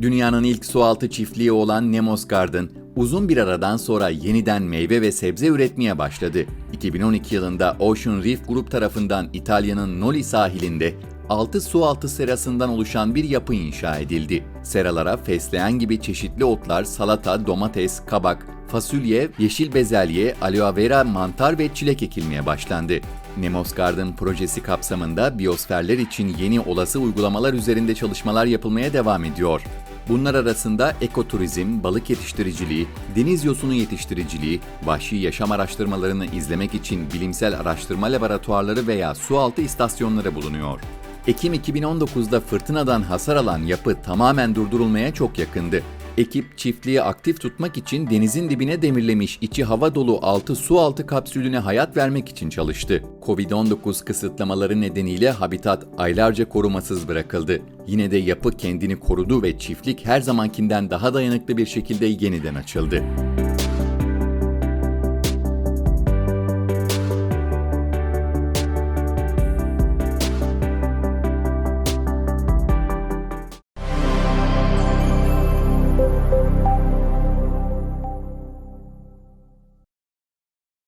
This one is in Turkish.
Dünyanın ilk sualtı çiftliği olan Nemos Garden, uzun bir aradan sonra yeniden meyve ve sebze üretmeye başladı. 2012 yılında Ocean Reef Group tarafından İtalya'nın Noli sahilinde 6 sualtı serasından oluşan bir yapı inşa edildi. Seralara fesleğen gibi çeşitli otlar, salata, domates, kabak, fasulye, yeşil bezelye, aloe vera, mantar ve çilek ekilmeye başlandı. Nemos Garden projesi kapsamında biyosferler için yeni olası uygulamalar üzerinde çalışmalar yapılmaya devam ediyor. Bunlar arasında ekoturizm, balık yetiştiriciliği, deniz yosunu yetiştiriciliği, vahşi yaşam araştırmalarını izlemek için bilimsel araştırma laboratuvarları veya sualtı istasyonları bulunuyor. Ekim 2019'da fırtınadan hasar alan yapı tamamen durdurulmaya çok yakındı. Ekip çiftliği aktif tutmak için denizin dibine demirlemiş içi hava dolu 6 su altı kapsülüne hayat vermek için çalıştı. Covid-19 kısıtlamaları nedeniyle habitat aylarca korumasız bırakıldı. Yine de yapı kendini korudu ve çiftlik her zamankinden daha dayanıklı bir şekilde yeniden açıldı.